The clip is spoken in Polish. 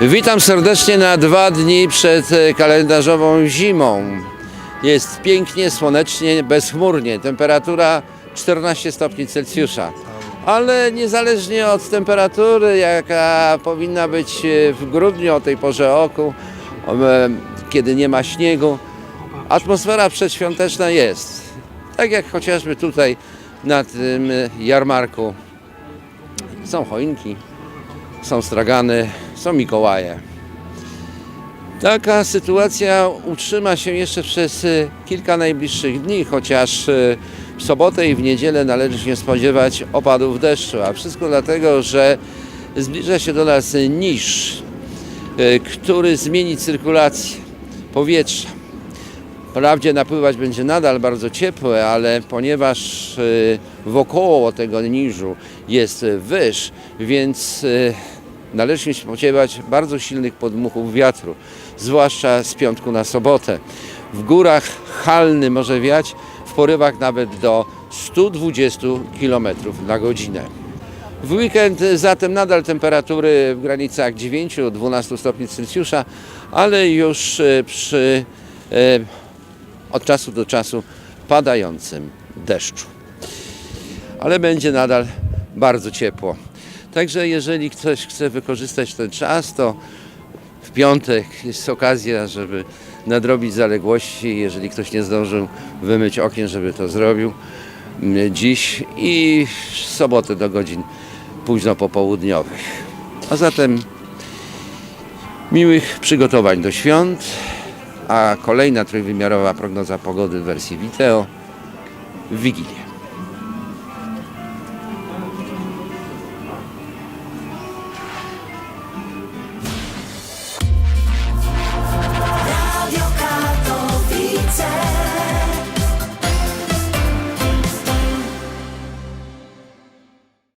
Witam serdecznie na dwa dni przed e, kalendarzową zimą. Jest pięknie, słonecznie, bezchmurnie. Temperatura 14 stopni Celsjusza. Ale niezależnie od temperatury, jaka powinna być e, w grudniu o tej porze roku, e, kiedy nie ma śniegu, atmosfera przedświąteczna jest. Tak jak chociażby tutaj na tym jarmarku. Są choinki, są stragany, są Mikołaje. Taka sytuacja utrzyma się jeszcze przez y, kilka najbliższych dni, chociaż y, w sobotę i w niedzielę należy się spodziewać opadów deszczu, a wszystko dlatego, że zbliża się do nas niż, y, który zmieni cyrkulację powietrza. Wprawdzie napływać będzie nadal bardzo ciepłe, ale ponieważ y, wokoło tego niżu jest wyż, więc y, należy się spodziewać bardzo silnych podmuchów wiatru, zwłaszcza z piątku na sobotę. W górach halny może wiać w porywach nawet do 120 km na godzinę. W weekend zatem nadal temperatury w granicach 9-12 stopni Celsjusza, ale już y, przy od czasu do czasu padającym deszczu. Ale będzie nadal bardzo ciepło. Także jeżeli ktoś chce wykorzystać ten czas, to w piątek jest okazja, żeby nadrobić zaległości. Jeżeli ktoś nie zdążył wymyć okien, żeby to zrobił mm, dziś i w sobotę do godzin późno popołudniowych. A zatem miłych przygotowań do świąt a kolejna trójwymiarowa prognoza pogody w wersji wideo w Wigilię.